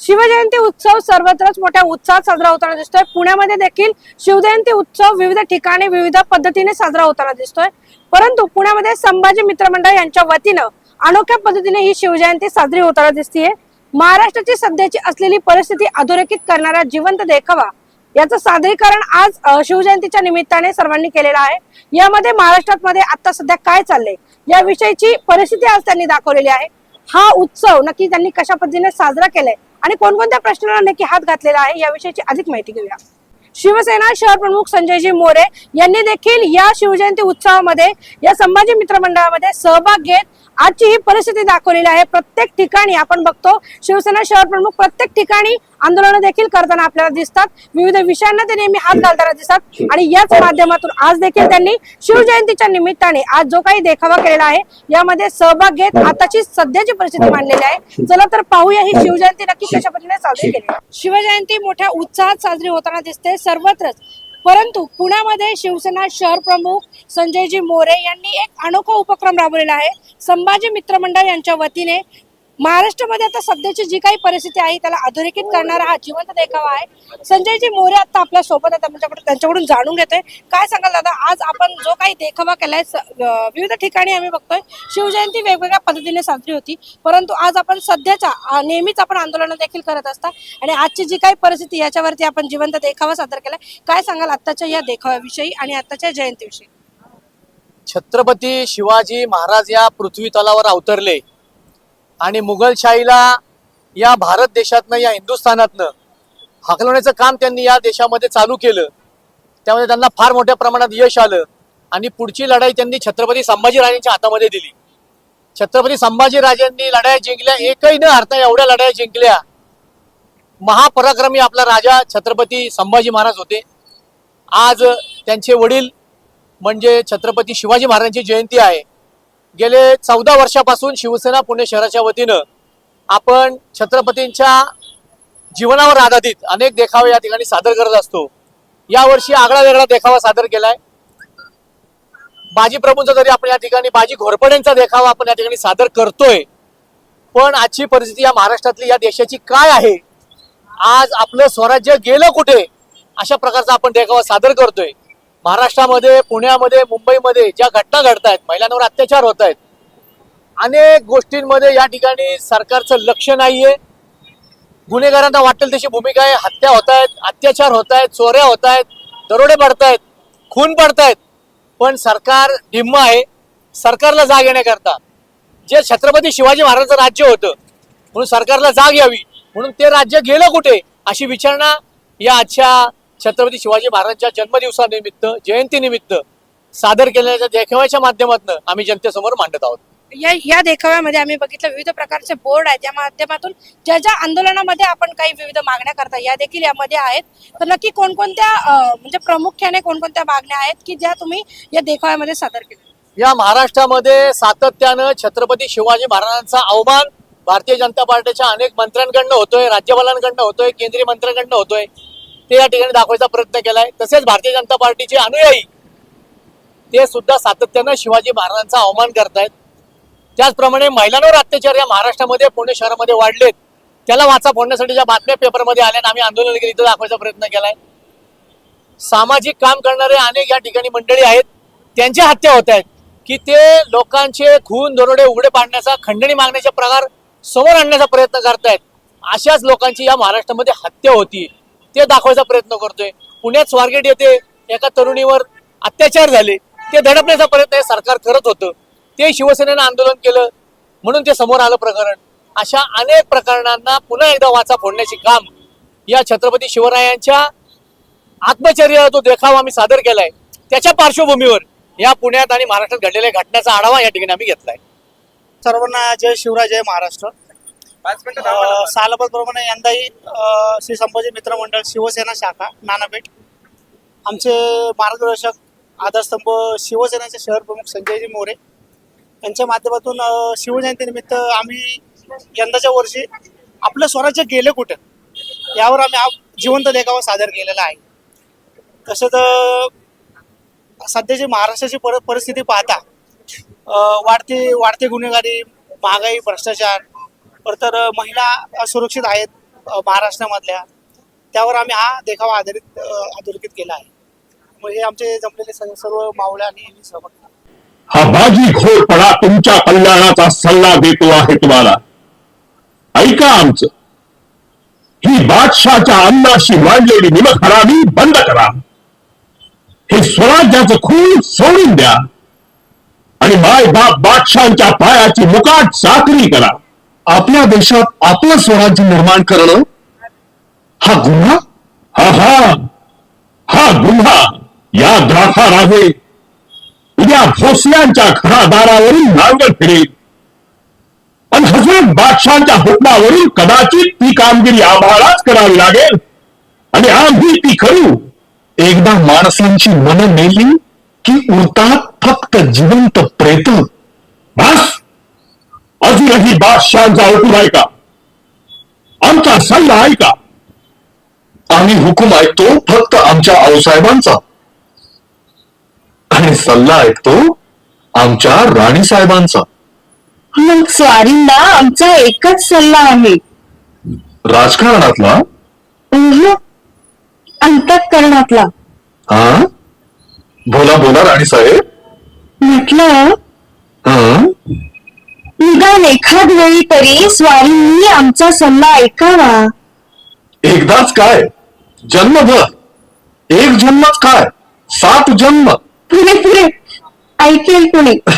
शिवजयंती उत्सव सर्वत्रच मोठ्या उत्साहात साजरा होताना दिसतोय. पुण्यामध्ये देखील शिवजयंती उत्सव विविध ठिकाणी विविध पद्धतीने साजरा होताना दिसतोय. परंतु पुण्यामध्ये संभाजी मित्रमंडळ यांच्या वतीनं अनोख्या पद्धतीने ही शिवजयंती साजरी होताना दिसतीये. महाराष्ट्राची सध्याची असलेली परिस्थिती अधोरेखित करणारा जिवंत देखावा याचं सादरीकरण आज शिवजयंतीच्या निमित्ताने सर्वांनी केलेलं आहे. यामध्ये महाराष्ट्रात मध्ये आता सध्या काय चाललंय याविषयीची परिस्थिती आज त्यांनी दाखवलेली आहे. हा उत्सव नक्की त्यांनी कशा पद्धतीने साजरा केलाय? आणि कोणकोणत्या प्रश्नांना नक्की हात घातलेला आहे याविषयीची अधिक माहिती घेऊया. शिवसेना शहर प्रमुख संजयजी मोरे यांनी देखील या शिवजयंती उत्सवामध्ये या संभाजी मित्र मंडळामध्ये सहभाग घेत आजची ही परिस्थिती दाखवलेली आहे. प्रत्येक ठिकाणी आपण बघतो शिवसेना शहर प्रमुख प्रत्येक ठिकाणी आंदोलन देखील करताना आपल्याला दिसतात. विविध विषयांना ते नेहमी हात घालताना दिसतात. आणि याच माध्यमातून आज देखील त्यांनी शिवजयंतीच्या निमित्ताने आज जो काही देखावा केलेला आहे यामध्ये सहभाग घेत आताची सध्याची परिस्थिती मांडलेली आहे. चला तर पाहूया ही शिवजयंती नक्की कशा पद्धतीने साजरी केली. शिवजयंती मोठ्या उत्साहात साजरी होताना दिसते. सर्वत्रच. परंतु पुण्यामध्ये शिवसेना शहर प्रमुख संजयजी मोरे यांनी एक अनोखा उपक्रम राबवलेला आहे. संभाजी मित्र मंडळ यांच्या वतीने महाराष्ट्रामध्ये आता सध्याची जी काही परिस्थिती आहे त्याला अधोरेखित करणारा हा जिवंत देखावा आहे. संजयजी मोरे आता आपल्यासोबत आता त्यांच्याकडून त्यांच्याकडून जाणून घेतोय. काय सांगाल दादा? आज आपण जो काही देखावा केलाय विविध ठिकाणी आम्ही बघतोय. शिवजयंती वेगवेगळ्या पद्धतीने साजरी होती. परंतु आज आपण सध्याच्या नेहमीच आपण आंदोलन देखील करत असता. आणि आजची जी काही परिस्थिती याच्यावरती आपण जिवंत देखावा सादर केलाय. काय सांगाल आत्ताच्या या देखाव्याविषयी आणि आत्ताच्या जयंतीविषयी? छत्रपती शिवाजी महाराज या पृथ्वी तलावर अवतरले. आणि मुघलशाहीला या भारत देशातनं या हिंदुस्थानातनं हकलवण्याचं काम त्यांनी या देशामध्ये चालू केलं. त्यामध्ये त्यांना फार मोठ्या प्रमाणात यश आलं आणि पुढची लढाई त्यांनी छत्रपती संभाजीराजांच्या हातामध्ये दिली. छत्रपती संभाजीराजांनी लढाया जिंकल्या एकही न हरता एवढ्या लढाया जिंकल्या. महापराक्रमी आपला राजा छत्रपती संभाजी महाराज होते. आज त्यांचे वडील म्हणजे छत्रपती शिवाजी महाराजांची जयंती आहे. गेले चौदा वर्षापासून शिवसेना पुणे शहराच्या वतीनं आपण छत्रपतींच्या जीवनावर आधारित अनेक देखावे या ठिकाणी सादर करत असतो. यावर्षी आगळा वेगळा देखावा सादर केलाय. बाजी प्रभूंचा जरी आपण या ठिकाणी बाजी घोरपड्यांचा देखावा आपण या ठिकाणी सादर करतोय पण आजची परिस्थिती या महाराष्ट्रातली या देशाची काय आहे? आज आपलं स्वराज्य गेलं कुठे? अशा प्रकारचा आपण देखावा सादर करतोय. महाराष्ट्रामध्ये पुण्यामध्ये मुंबईमध्ये ज्या घटना घडत आहेत महिलांवर अत्याचार होत आहेत अनेक गोष्टींमध्ये या ठिकाणी सरकारचं लक्ष नाहीये. गुन्हेगारांना वाटेल तशी भूमिका आहे. हत्या होत आहेत अत्याचार होत आहेत चोऱ्या होत आहेत दरोडे पडत आहेत खून पडत आहेत पण सरकार ढिम्म आहे. सरकारला जाग येण्याकरता जे छत्रपती शिवाजी महाराजांचं राज्य होतं म्हणून सरकारला जाग यावी म्हणून ते राज्य गेलं कुठे अशी विचारणा या आजच्या छत्रपती शिवाजी महाराजांच्या जन्मदिवसानिमित्त जयंतीनिमित्त सादर केलेल्या देखाव्याच्या माध्यमातून आम्ही जनतेसमोर मांडत आहोत. या या देखाव्यामध्ये आम्ही बघितलं विविध प्रकारचे बोर्ड आहेत. या माध्यमातून ज्या ज्या आंदोलनामध्ये आपण काही विविध मागण्या करता या देखील यामध्ये आहेत. तर नक्की कोणकोणत्या म्हणजे प्रामुख्याने कोणकोणत्या मागण्या आहेत की ज्या तुम्ही या देखाव्यामध्ये सादर केल्या? या महाराष्ट्रामध्ये सातत्यानं छत्रपती शिवाजी महाराजांचा अवमान भारतीय जनता पार्टीच्या अनेक मंत्र्यांकडनं होतोय राज्यपालांकडनं होतोय केंद्रीय मंत्र्यांकडनं होतोय. ते या ठिकाणी दाखवायचा प्रयत्न केलाय. तसेच भारतीय जनता पार्टीचे अनुयायी ते सुद्धा सातत्यानं शिवाजी महाराजांचा अवमान करतायत. त्याचप्रमाणे महिलांवर अत्याचार या महाराष्ट्रामध्ये पुणे शहरामध्ये वाढलेत. त्याला वाचा फोडण्यासाठी ज्या बातम्या पेपरमध्ये आल्या आम्ही आंदोलन केली इथं दाखवायचा प्रयत्न केलाय. सामाजिक काम करणारे अनेक या ठिकाणी मंडळी आहेत. त्यांच्या हत्या होत आहेत. की ते लोकांचे खून दरोडे उघडे पाडण्याचा खंडणी मागण्याचे प्रकार समोर आणण्याचा प्रयत्न करतायत. अशाच लोकांची या महाराष्ट्रामध्ये हत्या होती ते दाखवायचा प्रयत्न करतोय. पुण्यात स्वारगेट येथे एका तरुणीवर अत्याचार झाले. ते दडपण्याचा प्रयत्न हे सरकार करत होतं. ते शिवसेनेनं आंदोलन केलं म्हणून ते समोर आलं प्रकरण. अशा अनेक प्रकरणांना पुन्हा एकदा वाचा फोडण्याचे काम या छत्रपती शिवरायांच्या आत्मचर्या जो देखावा आम्ही सादर केलाय त्याच्या पार्श्वभूमीवर या पुण्यात आणि महाराष्ट्रात घडलेल्या घटनेचा आढावा या ठिकाणी आम्ही घेतलाय. सर्वांना जय शिवराय जय महाराष्ट्र. सालाबादप्रमाणे यंदाही श्री संभाजी मित्र मंडळ शिवसेना शाखा नानापेठ. आमचे मार्गदर्शक आधारस्तंभ शिवसेनेचे शहर प्रमुख संजयजी मोरे. यांच्या माध्यमातून शिवजयंतीनिमित्त आम्ही यंदाच्या वर्षी आपलं स्वराज्य गेलं कुठं यावर आम्ही हा जिवंत देखावा सादर केलेला आहे. तसंच तर सध्याची महाराष्ट्राची पर परिस्थिती पाहता अं, वाढती गुन्हेगारी महागाई भ्रष्टाचार तर महिला असुरक्षित आहेत महाराष्ट्रामधल्या. त्यावर आम्ही हा देखावा आधारित अधोरेखित केला आहे. मग हे आमचे जमलेले सर्व सर्व मावळे आणि सहभाग हा बाजी घोरपडा तुमच्या कल्याणाचा सल्ला देतो आहे तुम्हाला. ऐका आमचं. ही बादशाच्या अन्नाशी मांडलेली निमक हरामी बंद करा. हे स्वराज्याचं खून सोडून द्या. आणि माय बाप बादशांच्या पायाची मुकाट साखरी करा. आपल्या देशात आपलं स्वराज्य निर्माण करणं हा गुन्हा? हा हा. हा गुन्हा. या द्राखा राजे उद्या भोसल्यांच्या घरादारावरून नांगर फिरेल. पण हजरत बादशांच्या हुकमावरून कदाचित ती कामगिरी आम्हालाच करावी लागेल. आणि आम्ही ती करू. एकदा माणसांची मन नेली की उरतात फक्त जिवंत प्रेत. बस. अजूनही बादशांचा हुकूम ऐका आमचा सल्ला ऐका आम्ही हुकूम ऐकतो फक्त आमच्या आऊसाहेबांचा. आणि सल्ला ऐकतो आमच्या राणी साहेबांचा. मग स्वारींना आमचा एकच सल्ला आहे. राजकारणातला? उह, अंतःकरणातला. हा बोला बोला राणी साहेब. म्हटलं हा निदान एखाद वेळी तरी स्वारींनी आमचा सल्ला ऐकावा. एकदाच काय? जन्मभर. एक जन्मच काय? सात जन्म. पुरे पुरे ऐकेल कुणी?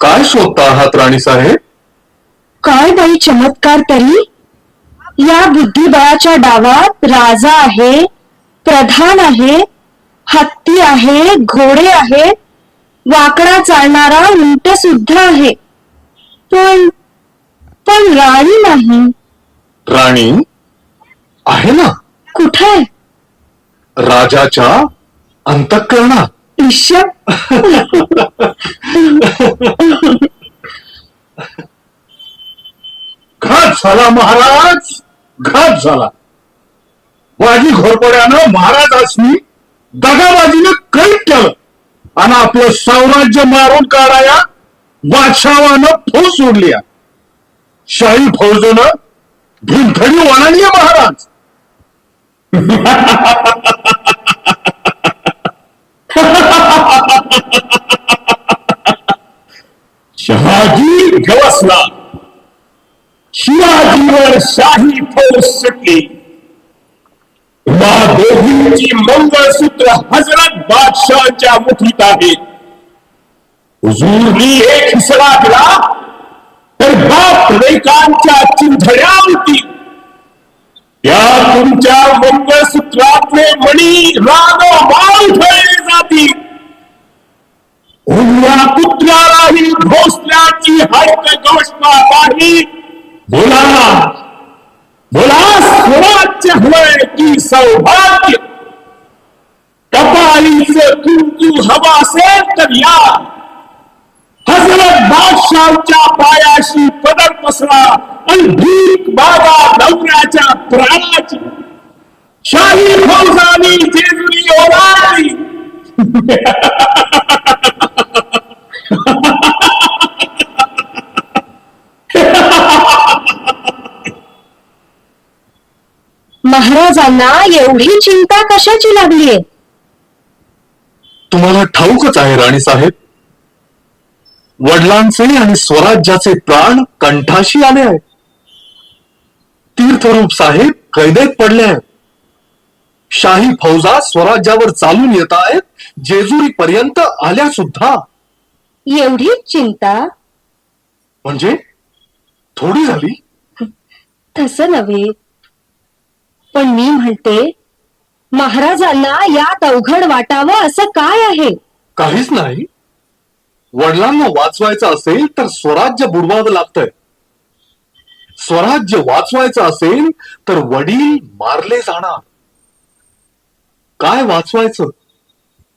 काय शोधता आहात राणी साहेब? काय बाई चमत्कार तरी? या बुद्धिबळाच्या डावात राजा आहे प्रधान आहे हत्ती आहे घोडे आहे वाकडा चालणारा उंट सुद्धा आहे. पण पण राणी नाही. राणी? आहे ना? कुठे? राजाच्या अंतःकरणात. ईश्वर. घात झाला महाराज घात झाला. वाजी घोरपड्यानं महाराजासनी दगाबाजीनं कैद केलं. आणि आपलं साम्राज्य मारून काढाया बादशावानं फौज सोडली शाही फौजनं भीमथडी वळणली महाराज. शहाजी गवसला शिवाजीवर शाही फौज सुटली. दोघींची मंगळसूत्र हजरत बादशाहच्या मुठीत आहे. हुजूरनी एक हिसडा दिला तर बाप लेकांच्या चिंधड्या होती या तुमच्या मंगळसूत्रातले मणी रागोमाल ठरले जातील. उन्हा पुत्रालाही भोसल्याची हळक गोष्टा नाही बोला. बोला स्वराज्य हवंय की सौभाग्य. कपालीचं कुंकू हवा असेल तर या. हजरत बादशाहच्या पायाशी पदर पसरा आणि भीक बाबा नवऱ्याच्या प्राणाची. शाही फौजानी जेजुरी ओलांडली. महाराजांना एवढी चिंता कशाची लागलीये तुम्हाला ठाऊकच आहे राणी साहेब. वडिलांचे आणि स्वराज्याचे प्राण कंठाशी आले आहेत तीर्थरूप साहेब कैदेत पडले आहेत. शाही फौजा स्वराज्यावर चालून येत आहेत जेजुरी पर्यंत आल्या सुद्धा एवढीच चिंता? म्हणजे? थोडी झाली? तसं नव्हे. पण मी म्हणते महाराजांना यात अवघड वाटावं असं काय आहे? काहीच नाही. वडिलांना वाचवायचं असेल तर स्वराज्य बुडवावं लागतंय. स्वराज्य वाचवायचं असेल तर वडील मारले जाणार. काय वाचवायचं?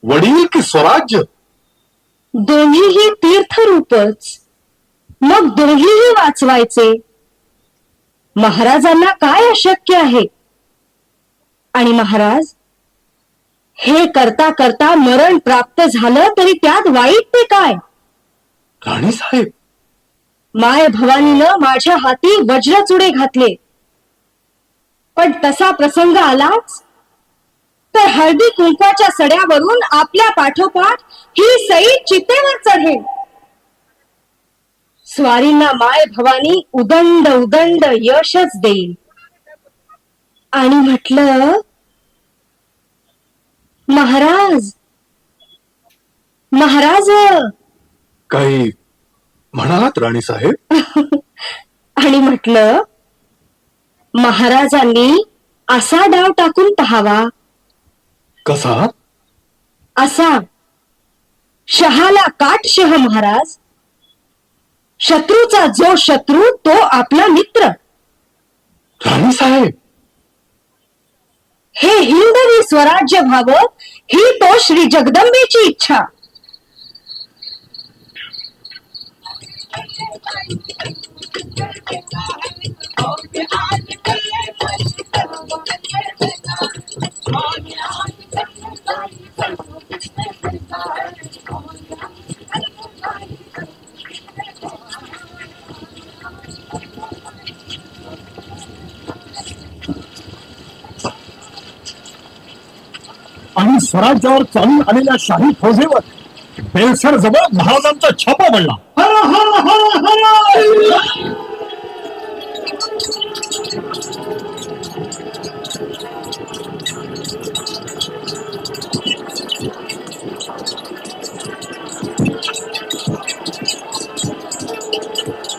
वडील की स्वराज्य? दोन्हीही तीर्थरूपच. मग दोन्हीही वाचवायचे. महाराजांना काय अशक्य आहे? आणि महाराज हे करता करता मरण प्राप्त झालं तरी त्यात वाईट ते काय? राणी साहेब. माय भवानीनं माझ्या हाती वज्रचुडे घातले. पण तसा प्रसंग आलाच? तर हळदी कुंकवाच्या सड्यावरून आपल्या पाठोपाठ ही सई चितेवर चढेल. स्वारींना माय भवानी उदंड उदंड यशच देईल. आणि म्हटलं महाराज महाराज. काही म्हणालात राणी साहेब? आणि म्हटलं महाराजांनी असा डाव टाकून पहावा. कसा? असा शहाला काट शह महाराज. शत्रूचा जो शत्रू तो आपला मित्र. राणी साहेब हे हिंदवी स्वराज्य व्हावं ही तो श्री जगदंबेची इच्छा स्वराज्यावर चालून आलेल्या शाही फौजेवर बेलसर जवळ महाराजांचा छापा पडला. हर हर हर हर!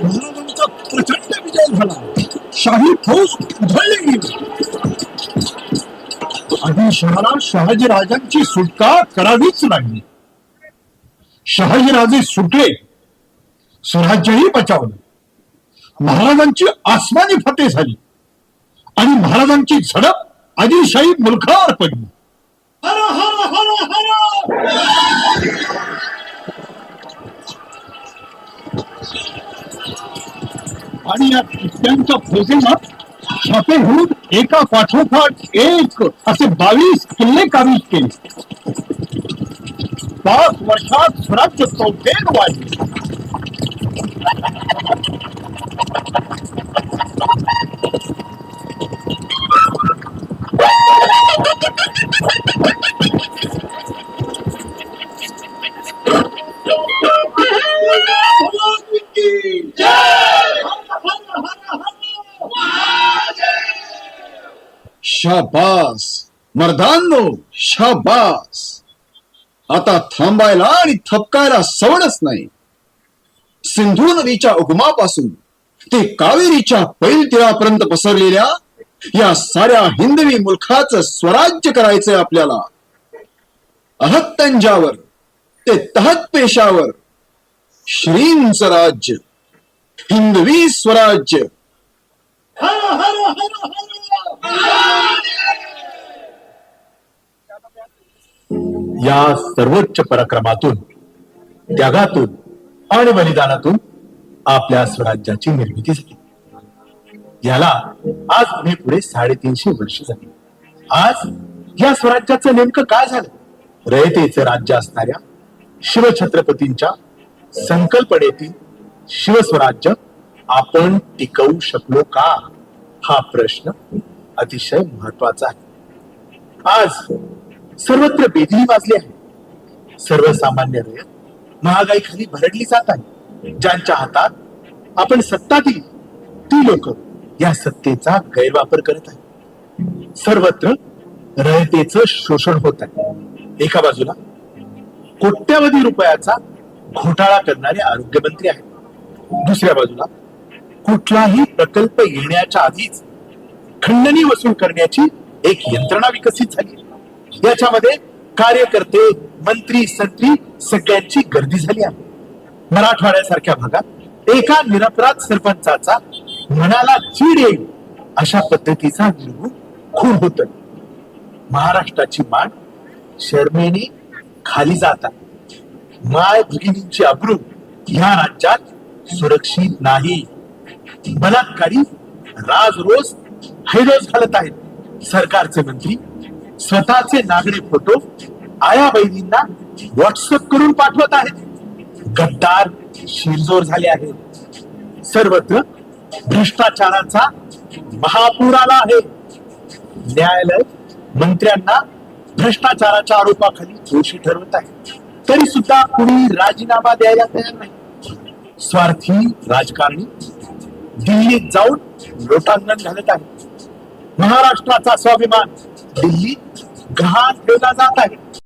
महाराजांचा प्रचंड विजय झाला. शाही फौज आणि शहरात शहाजीराजांची सुटका करावीच लागली. शहाजीराजे सुटले. स्वराज्यही बचावलं. महाराजांची आसमानी फते झाली. आणि महाराजांची झडप आदिशाही मुलखावर पडली. हर हर हर हर! आणि या कित्यांच्या फौजेला छापे होऊन एका पाठोपाठ एक असे बावीस किल्ले काबीज केले. पाच वर्षात स्वराज्य चौथेर वाढले. मर्दांनो शाबास आता थांबायला आणि थपकायला सवडच नाही सिंधू नदीच्या उगमापासून ते कावेरीच्या पैल तीरापर्यंत पसरलेल्या या साऱ्या हिंदवी मुलखाचं स्वराज्य करायचंय आपल्याला अहत्तंजावर ते तहत पेशावर श्रींच राज्य हिंदवी स्वराज्य या सर्वोच्च पराक्रमातून त्यागातून आणि बलिदानातून आपल्या स्वराज्याची निर्मिती झाली. याला आज पुढे पुढे साडेतीनशे वर्ष झाली. आज या स्वराज्याचं नेमकं काय झालं? रयतेचं राज्य असणाऱ्या शिवछत्रपतींच्या संकल्पनेतील शिवस्वराज्य आपण टिकवू शकलो का? हा प्रश्न अतिशय महत्त्वाचा आहे. आज सर्वत्र बेदली वाजली आहे. सर्वसामान्य रयत महागाईखाली भरडली जात आहे. ज्यांच्या हातात आपण सत्ता दिली ती लोक या सत्तेचा गैरवापर करत आहे सर्वत्र रयतेच शोषण होत आहे. एका बाजूला कोट्यावधी रुपयाचा घोटाळा करणारे आरोग्यमंत्री आहेत. दुसऱ्या बाजूला कुठलाही प्रकल्प येण्याच्या आधीच खंडणी वसूल करण्याची एक यंत्रणा विकसित झाली याच्यामध्ये कार्यकर्ते मंत्री संत्री सगळ्यांची गर्दी झाली आहे. मराठवाड्यासारख्या भागात एका निरपराध सरपंचाचा मनाला चीड येईल अशा पद्धतीचा निर्भूत खून होत महाराष्ट्राची मान शर्मेने खाली जातात माय भगिनींची अब्रू ह्या राज्यात सुरक्षित नाही. बलात्कारी राज रोज हैरोज घालत आहेत. सरकारचे मंत्री स्वतःचे नागडे फोटो आया बहिणींना व्हॉट्सअप करून पाठवत आहेत गद्दार शिरजोर झाले आहेत सर्वत्र भ्रष्टाचाराचा महापूर आला आहे. न्यायालय मंत्र्यांना भ्रष्टाचाराच्या आरोपाखाली दोषी ठरवत आहे. तरी सुद्धा कुणी राजीनामा द्यायला तयार नाही. स्वार्थी राजकारणी दिल्लीत जाऊन लोटांगण घालत आहे. महाराष्ट्राचा स्वाभिमान दिल्ली घास ठेवला जात आहे.